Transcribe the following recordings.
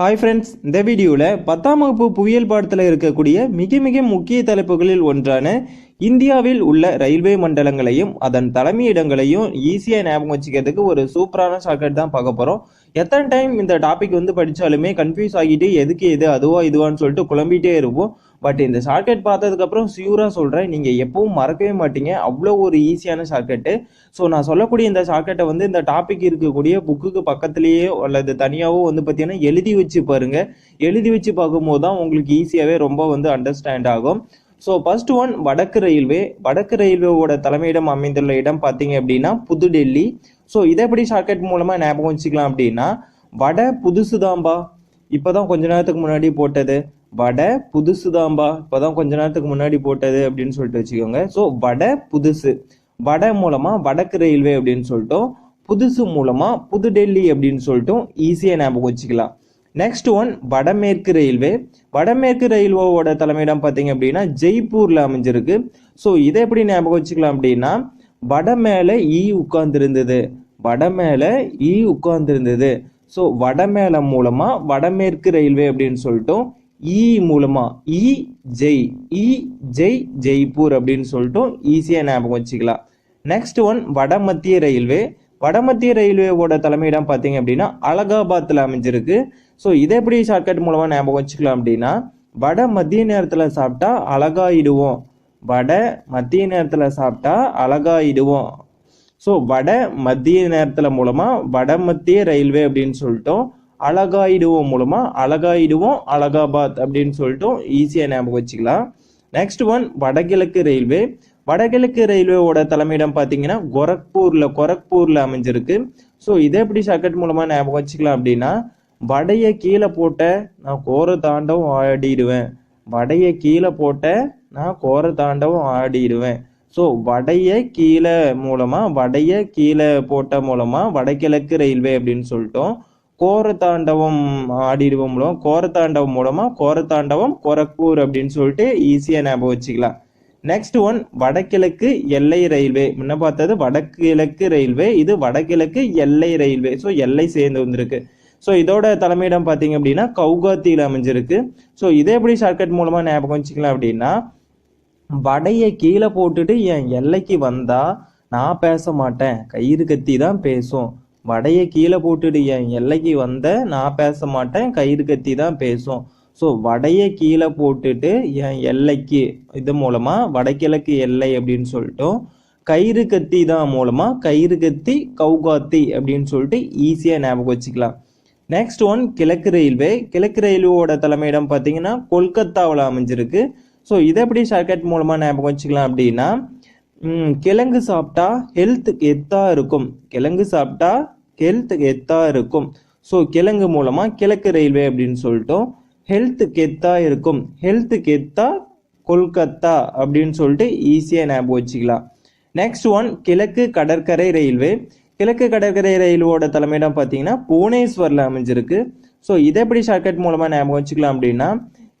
Hi friends இந்த வீடியோவில் பத்தாம் வகுப்பு புவியியல் பாடத்தில் இருக்கக்கூடிய மிக மிக முக்கிய தலைப்புகளில் ஒன்றான இந்தியாவில் உள்ள ரயில்வே மண்டலங்களையும் அதன் தலைமையிடங்களையும் ஈஸியாக ஞாபகம் வச்சுக்கிறதுக்கு ஒரு சூப்பரான ஷார்ட்கட் தான் பார்க்க போகிறோம் எத்தனை டைம் இந்த டாபிக் வந்து படித்தாலுமே கன்ஃபியூஸ் ஆகிட்டு எதுக்கு எது அதுவா இதுவான்னு சொல்லிட்டு குழம்பிகிட்டே இருப்போம். பட் இந்த ஷார்ட்கட் பார்த்ததுக்கப்புறம் சியூராக சொல்கிறேன் நீங்கள் எப்பவும் மறக்கவே மாட்டீங்க. அவ்வளோ ஒரு ஈஸியான ஷார்ட்கட்டு ஸோ நான் சொல்லக்கூடிய இந்த ஷார்ட்கட்டை வந்து இந்த டாபிக் இருக்கக்கூடிய புக்குக்கு பக்கத்துலேயே அல்லது தனியாகவோ வந்து பார்த்தீங்கன்னா எழுதி வச்சு பாருங்கள் எழுதி வச்சு பார்க்கும்போது தான் உங்களுக்கு ஈஸியாகவே ரொம்ப வந்து அண்டர்ஸ்டாண்ட் ஆகும். ஸோ ஃபர்ஸ்ட் ஒன் வடக்கு ரயில்வே வடக்கு ரயில்வேவோட தலைமையிடம் அமைந்துள்ள இடம் பார்த்தீங்க அப்படின்னா புதுடெல்லி. ஸோ இதை எப்படி ஷார்ட்கட் மூலமாக ஞாபகம் வச்சுக்கலாம் அப்படின்னா வட புதுசுதாம்பா. இப்போதான் கொஞ்ச நேரத்துக்கு முன்னாடி போட்டது. வட புதுசுதாம்பா. இப்போதான் கொஞ்ச நேரத்துக்கு முன்னாடி போட்டது அப்படின்னு சொல்லிட்டு வச்சுக்கோங்க. ஸோ வட புதுசு. வட மூலமாக வடக்கு ரயில்வே அப்படின்னு சொல்லிட்டோம். புதுசு மூலமாக புதுடெல்லி அப்படின்னு சொல்லிட்டும் ஈஸியாக ஞாபகம் வச்சுக்கலாம். நெக்ஸ்ட் ஒன் வடமேற்கு ரயில்வே. வடமேற்கு ரயில்வேவோட தலைமையிடம் பார்த்தீங்க அப்படின்னா ஜெய்ப்பூரில் அமைஞ்சிருக்கு. ஸோ இதை எப்படி ஞாபகம் வச்சுக்கலாம் அப்படின்னா வட மேலே ஈ உட்கார்ந்துருந்தது. வட மேலே ஈ உட்கார்ந்துருந்தது. ஸோ வடமேல மூலமாக வடமேற்கு ரயில்வே அப்படின்னு சொல்லிட்டோம். ஈ மூலமாக ஈ ஜெய் ஈ ஜெய் ஜெய்ப்பூர் அப்படின்னு சொல்லிட்டும். ஈஸியாக ஞாபகம் வச்சுக்கலாம். நெக்ஸ்ட் ஒன் வட மத்திய ரயில்வே. வடமத்திய ரயில்வேவோட தலைமையிடம் பார்த்தீங்க அப்படின்னா அலகாபாத்தில் அமைஞ்சிருக்கு. ஸோ இதை எப்படி ஷார்ட்கட் மூலமாக ஞாபகம் வச்சுக்கலாம் அப்படின்னா வட மத்திய நேரத்தில் சாப்பிட்டா அழகாயிடுவோம். வட மத்திய நேரத்தில் சாப்பிட்டா அழகாயிடுவோம். ஸோ வட மத்திய நேரத்தில் மூலமாக வட மத்திய ரயில்வே அப்படின்னு சொல்லிட்டோம். அழகாயிடுவோம் மூலமாக அழகாயிடுவோம் அலகாபாத் அப்படின்னு சொல்லிட்டும். ஈஸியாக ஞாபகம் வச்சுக்கலாம். நெக்ஸ்ட் ஒன் வடகிழக்கு ரயில்வே. வடகிழக்கு ரயில்வேவோட தலைமையிடம் பார்த்தீங்கன்னா கொரக்பூர்ல கொரக்பூர்ல அமைஞ்சிருக்கு. ஸோ இதை எப்படி ஷார்ட்கட் மூலமா ஞாபகம் வச்சுக்கலாம் அப்படின்னா வடைய கீழே போட்ட நான் கோர தாண்டவும் ஆடிடுவேன். வடைய கீழே போட்ட நான் கோர தாண்டவும் ஆடிடுவேன். ஸோ வடைய கீழே மூலமா வடைய கீழே போட்ட மூலமா வடகிழக்கு ரயில்வே அப்படின்னு சொல்லிட்டோம். கோர தாண்டவம் ஆடிடுவோம் மூலம் கோர தாண்டவம் மூலமா கோர தாண்டவம் கொரக்பூர் அப்படின்னு சொல்லிட்டு ஈஸியாக ஞாபகம் வச்சுக்கலாம். நெக்ஸ்ட் ஒன் வடகிழக்கு எல்லை ரயில்வே. முன்ன பார்த்தது வடகிழக்கு ரயில்வே இது வடகிழக்கு எல்லை ரயில்வே. ஸோ எல்லை சேர்ந்து வந்திருக்கு. ஸோ இதோட தலைமையிடம் பார்த்தீங்க அப்படின்னா கவுகாத்தியில் அமைஞ்சிருக்கு. ஸோ இதே எப்படி ஷார்ட்கட் மூலமாக ஞாபகம் வச்சுக்கலாம் அப்படின்னா வடையை கீழே போட்டுட்டு என் எல்லைக்கு வந்தா நான் பேச மாட்டேன். கயிறு கத்தி தான் பேசும். வடையை கீழே போட்டுட்டு என் எல்லைக்கு வந்த நான் பேச மாட்டேன். கயிறு கத்தி தான் பேசும். ஸோ வடையை கீழே போட்டுட்டு என் எல்லைக்கு இது மூலமாக வடகிழக்கு எல்லை அப்படின்னு சொல்லிட்டோம். கயிறு கத்தி தான் மூலமாக கயிறு கத்தி கவுகாத்தி அப்படின்னு சொல்லிட்டு ஈஸியாக ஞாபகம் வச்சுக்கலாம். நெக்ஸ்ட் ஒன் கிழக்கு ரயில்வே கிழக்கு ரயில்வேவோட தலைமையிடம் பார்த்தீங்கன்னா கொல்கத்தாவில் அமைஞ்சிருக்கு. ஸோ இதை எப்படி ஷார்ட்கட் மூலமாக ஞாபகம் வச்சுக்கலாம் அப்படின்னா கிழங்கு சாப்பிட்டா ஹெல்த் எத்தா இருக்கும்? கிழங்கு சாப்பிட்டா ஹெல்த் எத்தா இருக்கும்? ஸோ கிழங்கு மூலமாக கிழக்கு ரயில்வே அப்படின்னு சொல்லிட்டோம். ஹெல்த் கெத்தா இருக்கும். ஹெல்த் கெத்தா கொல்கத்தா அப்படின்னு சொல்லிட்டு ஈஸியாக ஞாபகம் வச்சுக்கலாம். நெக்ஸ்ட் ஒன் கிழக்கு கடற்கரை ரயில்வே. கிழக்கு கடற்கரை ரயில்வோட தலைமையிடம் பார்த்தீங்கன்னா புவனேஸ்வரில் அமைஞ்சிருக்கு. ஸோ இதை எப்படி ஷார்ட்கட் மூலமாக ஞாபகம் வச்சுக்கலாம் அப்படின்னா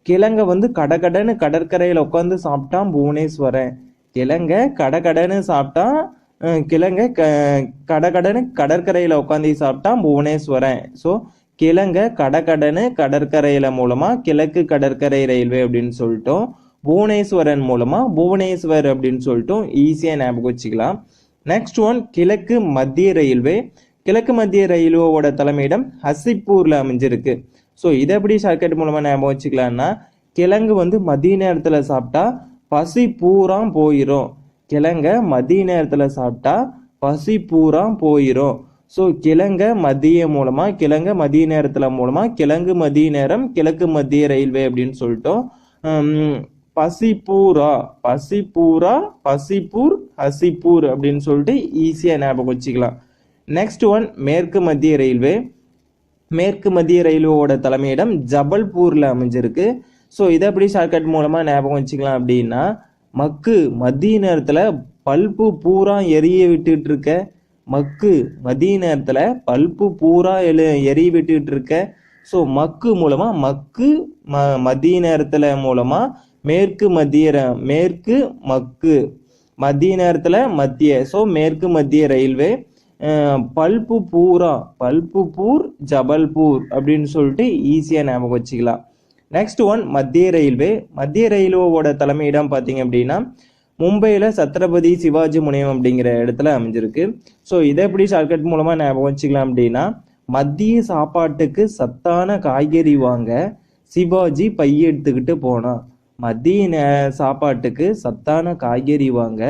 கிழங்க வந்து கடகடன்னு கடற்கரையில் உட்காந்து சாப்பிட்டா புவனேஸ்வரன். கிழங்க கடகடன்னு சாப்பிட்டா கிழங்க க கடகடன்னு கடற்கரையில் உட்காந்து சாப்பிட்டா புவனேஸ்வரன். ஸோ கிழங்க கடகடனு கடற்கரையில மூலமா கிழக்கு கடற்கரை ரயில்வே அப்படின்னு சொல்லிட்டோம். புவனேஸ்வரன் மூலமா புவனேஸ்வர் அப்படின்னு சொல்லிட்டும். ஈஸியா ஞாபகம் வச்சுக்கலாம். நெக்ஸ்ட் ஒன் கிழக்கு மத்திய ரயில்வே. கிழக்கு மத்திய ரயில்வேவோட தலைமையிடம் ஹசிப்பூர்ல அமைஞ்சிருக்கு. ஸோ இதை எப்படி ஷார்ட்கட் மூலமா ஞாபகம் வச்சுக்கலாம்னா கிழங்கு வந்து மதிய நேரத்துல சாப்பிட்டா பசி பூரா போயிடும் கிழங்க மதிய நேரத்துல சாப்பிட்டா பசி பூரா போயிடும் ஸோ கிழங்க மதிய மூலமாக கிழங்க மதிய நேரத்தில் மூலமாக கிழங்கு மதிய நேரம் கிழக்கு மத்திய ரயில்வே அப்படின்னு சொல்லிட்டோம். பசிப்பூரா பசிப்பூரா பசிப்பூர் ஹசிப்பூர் அப்படின்னு சொல்லிட்டு ஈஸியாக ஞாபகம் வச்சுக்கலாம். நெக்ஸ்ட் ஒன் மேற்கு மத்திய ரயில்வே. மேற்கு மத்திய ரயில்வேவோட தலைமையிடம் ஜபல்பூரில் அமைஞ்சிருக்கு. ஸோ இதை எப்படி ஷார்ட்கட் மூலமாக ஞாபகம் வச்சுக்கலாம் அப்படின்னா மக்கு மதிய நேரத்தில் பல்பு பூரா எரிய விட்டுட்டு இருக்க. மக்கு மதிய நேரத்தில் பல்பு பூரா எழு எரி விட்டுட்டு இருக்க ஸோ மக்கு மூலமாக மக்கு ம மதிய நேரத்தில் மூலமாக மேற்கு மத்திய ர- மேற்கு மக்கு மத்திய நேரத்தில் மத்திய ஸோ மேற்கு மத்திய ரயில்வே பல்பு பூரா பல்பு பூர் ஜபல்பூர் அப்படின்னு சொல்லிட்டு ஈஸியாக ஞாபகம் வச்சுக்கலாம். நெக்ஸ்ட் ஒன் மத்திய ரயில்வே. மத்திய ரயில்வேவோட தலைமையிடம் பார்த்தீங்க அப்படின்னா மும்பையில் சத்ரபதி சிவாஜி முனையம் அப்படிங்கிற இடத்துல அமைஞ்சிருக்கு. ஸோ இதை எப்படி ஷார்ட்கட் மூலமாக ஞாபகம் வச்சுக்கலாம் அப்படின்னா மத்திய சாப்பாட்டுக்கு சத்தான காய்கறி வாங்க சிவாஜி பையெடுத்துக்கிட்டு போனான் மதிய நே- சாப்பாட்டுக்கு சத்தான காய்கறி வாங்க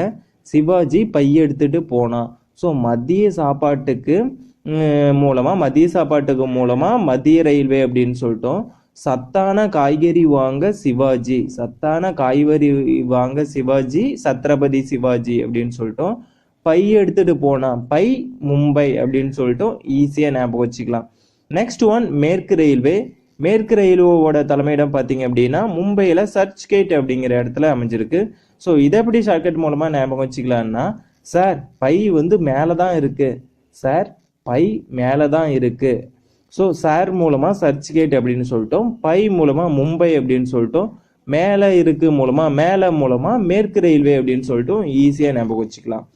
சிவாஜி பையெடுத்துட்டு போனான் ஸோ மதிய சாப்பாட்டுக்கு மூலமாக மதிய சாப்பாட்டுக்கு மூலமாக மத்திய ரயில்வே அப்படின்னு சொல்லிட்டோம். சத்தான காய்கறி வாங்க சிவாஜி. சத்தான காய்கறி வாங்க சிவாஜி சத்ரபதி சிவாஜி அப்படின்னு சொல்லிட்டோம். பை எடுத்துட்டு போனான் பை மும்பை அப்படின்னு சொல்லிட்டோம். ஈஸியாக ஞாபகம் வச்சுக்கலாம். நெக்ஸ்ட் ஒன் மேற்கு ரயில்வே. மேற்கு ரயில்வேவோட தலைமையிடம் பார்த்தீங்க அப்படின்னா மும்பையில் சர்ச் கேட் அப்படிங்கிற இடத்துல அமைஞ்சிருக்கு. ஸோ இதை எப்படி ஷார்ட்கட் மூலமாக ஞாபகம் வச்சுக்கலான்னா சார் பை வந்து மேலே தான் இருக்குது சார் பை மேலே தான் இருக்குது ஸோ சார் மூலமாக சர்ச்சிகேட் அப்படின்னு சொல்லிட்டோம். பை மூலமாக மும்பை அப்படின்னு சொல்லிட்டோம். மேலே இருக்கு மூலமாக மேலே மூலமாக மேற்கு ரயில்வே அப்படின்னு சொல்லிட்டும் ஈஸியாக ஞாபகம் வச்சுக்கலாம்.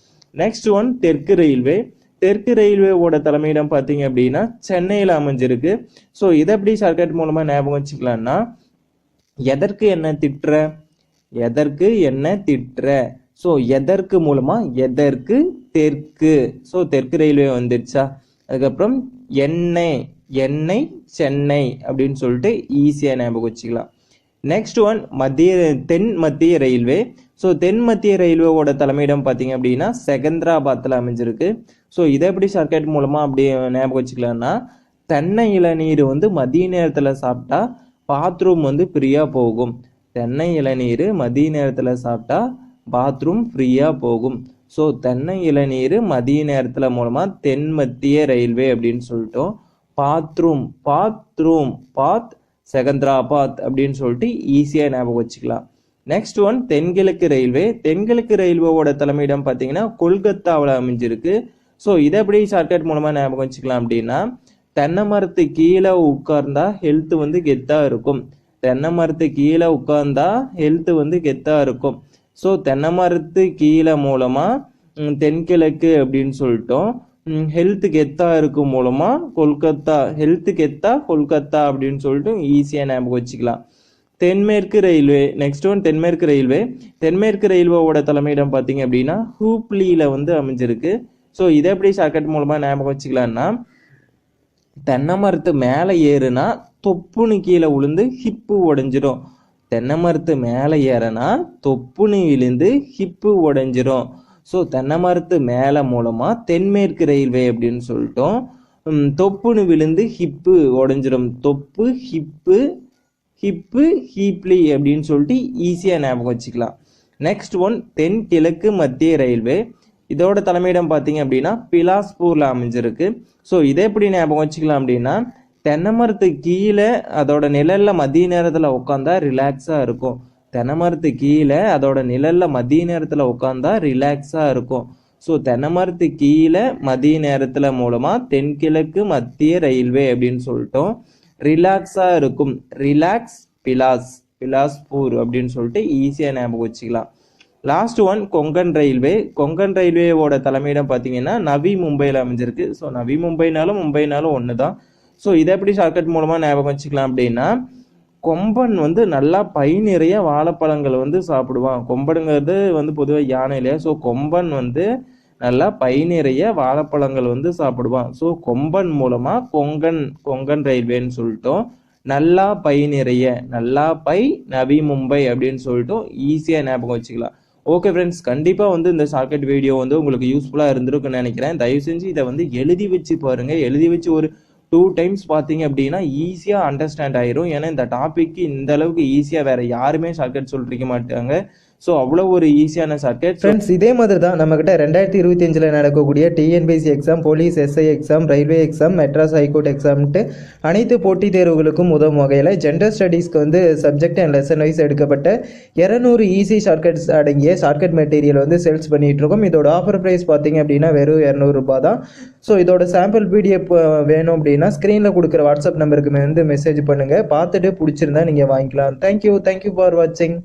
நெக்ஸ்ட் ஒன் தெற்கு ரயில்வே தெற்கு ரயில்வேவோட தலைமையிடம் பார்த்தீங்க அப்படின்னா சென்னையில் அமைஞ்சிருக்கு. ஸோ இதை எப்படி ஷார்ட்கட் மூலமாக ஞாபகம் வச்சுக்கலாம்னா எதற்கு என்ன திட்டுற? எதற்கு என்ன திட்டுற? ஸோ எதற்கு மூலமாக எதற்கு தெற்கு? ஸோ தெற்கு ரயில்வே வந்துருச்சா அதுக்கப்புறம் எண்ணெய் எண்ணெய் சென்னை அப்படின்னு சொல்லிட்டு ஈஸியாக ஞாபகம் வச்சுக்கலாம். நெக்ஸ்ட் ஒன் மத்திய தென் மத்திய ரயில்வே. ஸோ தென் மத்திய ரயில்வேவோட தலைமையிடம் பார்த்தீங்க அப்படின்னா செகந்திராபாத்தில் அமைஞ்சிருக்கு. ஸோ இதை எப்படி ஷார்ட்கட் மூலமாக அப்படி ஞாபகம் வச்சுக்கலாம்னா தென்னை இளநீர் வந்து மதிய நேரத்தில் சாப்பிட்டா பாத்ரூம் வந்து ஃப்ரீயாக போகும். தென்னை இளநீர் மதிய நேரத்தில் சாப்பிட்டா பாத்ரூம் ஃப்ரீயாக போகும். ஸோ தென்னை இளநீர் மதிய நேரத்தில் மூலமாக தென் மத்திய ரயில்வே அப்படின்னு சொல்லிட்டோம். பாத்ரூம் பாத்ரூம் பாத் செகந்திராபாத் அப்படின்னு சொல்லிட்டு ஈஸியாக ஞாபகம் வச்சுக்கலாம். நெக்ஸ்ட் ஒன் தென்கிழக்கு ரயில்வே. தென்கிழக்கு ரயில்வேவோட தலைமையிடம் பார்த்தீங்கன்னா கொல்கத்தாவில் அமைஞ்சிருக்கு. ஸோ இதை எப்படி ஷார்ட்கட் மூலமாக ஞாபகம் வச்சுக்கலாம் அப்படின்னா தென்னை மரத்து கீழே உட்கார்ந்தா ஹெல்த் வந்து கெத்தாக இருக்கும். தென்னை மரத்து கீழே உட்கார்ந்தா ஹெல்த் வந்து கெத்தாக இருக்கும். ஸோ தென்னை மரத்து கீழே மூலமாக தென்கிழக்கு அப்படின்னு சொல்லிட்டோம். ஹெல்த்து கெத்தா இருக்கும் மூலமாக கொல்கத்தா ஹெல்த்துக்கு கெத்தா கொல்கத்தா அப்படின்னு சொல்லிட்டு ஈஸியாக ஞாபகம் வச்சுக்கலாம். தென்மேற்கு ரயில்வே நெக்ஸ்ட் ஒன் தென்மேற்கு ரயில்வே. தென்மேற்கு ரயில்வேவோட தலைமையிடம் பார்த்தீங்க அப்படின்னா ஹூப்ளியில் வந்து அமைஞ்சிருக்கு. ஸோ இதை எப்படி ஷார்ட்கட் மூலமாக ஞாபகம் வச்சுக்கலான்னா தென்னை மரத்து மேலே ஏறுனா தொப்புன்னு கீழே விழுந்து ஹிப்பு உடைஞ்சிரும். தென்னை மரத்து மேலே ஏறனா தொப்புன்னு விழுந்து ஹிப்பு உடைஞ்சிரும். ஸோ தென்னை மரத்து மேலே மூலமாக தென்மேற்கு ரயில்வே அப்படின்னு சொல்லிட்டோம். தொப்புன்னு விழுந்து ஹிப்பு உடஞ்சிரும். தொப்பு ஹிப்பு ஹிப்பு ஹீப்லி அப்படின்னு சொல்லிட்டு ஈஸியாக ஞாபகம் வச்சுக்கலாம். நெக்ஸ்ட் ஒன் தென் கிழக்கு மத்திய ரயில்வே. இதோட தலைமையிடம் பார்த்தீங்க அப்படின்னா பிலாஸ்பூரில் அமைஞ்சிருக்கு. ஸோ இதை எப்படி ஞாபகம் வச்சுக்கலாம் அப்படின்னா தென்னை மரத்து கீழே அதோட நிழல்ல மதிய நேரத்தில் உட்காந்தா ரிலாக்ஸாக இருக்கும். தென்னை மரத்து கீழே அதோட நிழல்ல மதிய நேரத்தில் உட்காந்தா ரிலாக்ஸாக இருக்கும். ஸோ தென்னை மரத்து கீழே மதிய நேரத்தில் மூலமாக தென்கிழக்கு மத்திய ரயில்வே அப்படின்னு சொல்லிட்டோம். ரிலாக்ஸாக இருக்கும். ரிலாக்ஸ் பிலாஸ் பிலாஸ்பூர் அப்படின்னு சொல்லிட்டு ஈஸியாக ஞாபகம் வச்சுக்கலாம். Last one Konkan railway Konkan ரயில்வேவோட தலைமையிடம் பார்த்தீங்கன்னா நவி மும்பையில் அமைஞ்சிருக்கு. ஸோ நவி மும்பைனாலும் மும்பைனாலும் ஒன்று தான் ஸோ இதை எப்படி ஷார்ட்கட் மூலமாக ஞாபகம் வச்சுக்கலாம் அப்படின்னா கொம்பன் வந்து நல்லா பை நிறைய வாழைப்பழங்கள் வந்து சாப்பிடுவான். கொம்பனுங்கிறது வந்து பொதுவாக யானை இல்லையா ஸோ கொம்பன் வந்து நல்லா பை நிறைய வாழைப்பழங்கள் வந்து சாப்பிடுவான். ஸோ கொம்பன் மூலமாக கொங்கன் கொங்கன் ரயில்வேன்னு சொல்லிட்டோம். நல்லா பை நிறைய நல்லா பை நவி மும்பை அப்படின்னு சொல்லிட்டு ஈஸியாக ஞாபகம் வச்சுக்கலாம். ஓகே ஃப்ரெண்ட்ஸ் கண்டிப்பாக வந்து இந்த ஷார்ட்கட் வீடியோ வந்து உங்களுக்கு யூஸ்ஃபுல்லாக இருந்திருக்குன்னு நினைக்கிறேன். தயவு செஞ்சு இதை வந்து எழுதி வச்சு பாருங்கள் எழுதி வச்சு ஒரு டூ டைம்ஸ் பார்த்தீங்க அப்படின்னா ஈஸியாக அண்டர்ஸ்டாண்ட் ஆயிரும். ஏன்னா இந்த டாபிக் இந்த அளவுக்கு ஈஸியாக வேற யாருமே ஷார்ட்கட் சொல்லிருக்க மாட்டாங்க. ஸோ அவ்வளோ ஒரு ஈஸியான ஷார்ட்கட் ஃப்ரெண்ட்ஸ் இதே மாதிரி தான் நம்மக்கிட்ட ரெண்டாயிரத்தி இருபத்தி அஞ்சில் நடக்கக்கூடிய TNPSC exam police SI exam railway exam Madras high court எக்ஸாம்ட்டு அனைத்து போட்டித் தேர்வுகளுக்கும் உதவும் வகையில் ஜென்ரல் ஸ்டடீஸ்க்கு வந்து சப்ஜெக்ட் அண்ட் லெசன் வைஸ் எடுக்கப்பட்ட இரநூறு ஈஸி ஷார்ட்கட்ஸ் அடங்கிய ஷார்ட்கட் மெட்டீரியல் வந்து சேல்ஸ் பண்ணிகிட்ருக்கோம் இருக்கோம் இதோட ஆஃபர் ப்ரைஸ் பார்த்தீங்க அப்படின்னா வெறும் இரநூறுபா தான் ஸோ இதோட சாம்பிள் பிடிஎஃப் வேணும் அப்படின்னா ஸ்க்ரீனில் கொடுக்குற வாட்ஸ்அப் நம்பருக்கு வந்து மெசேஜ் பண்ணுங்கள் பார்த்துட்டு பிடிச்சிருந்தா நீங்கள் வாங்கிக்கலாம். தேங்க்யூ தேங்க்யூ ஃபார் வாட்சிங்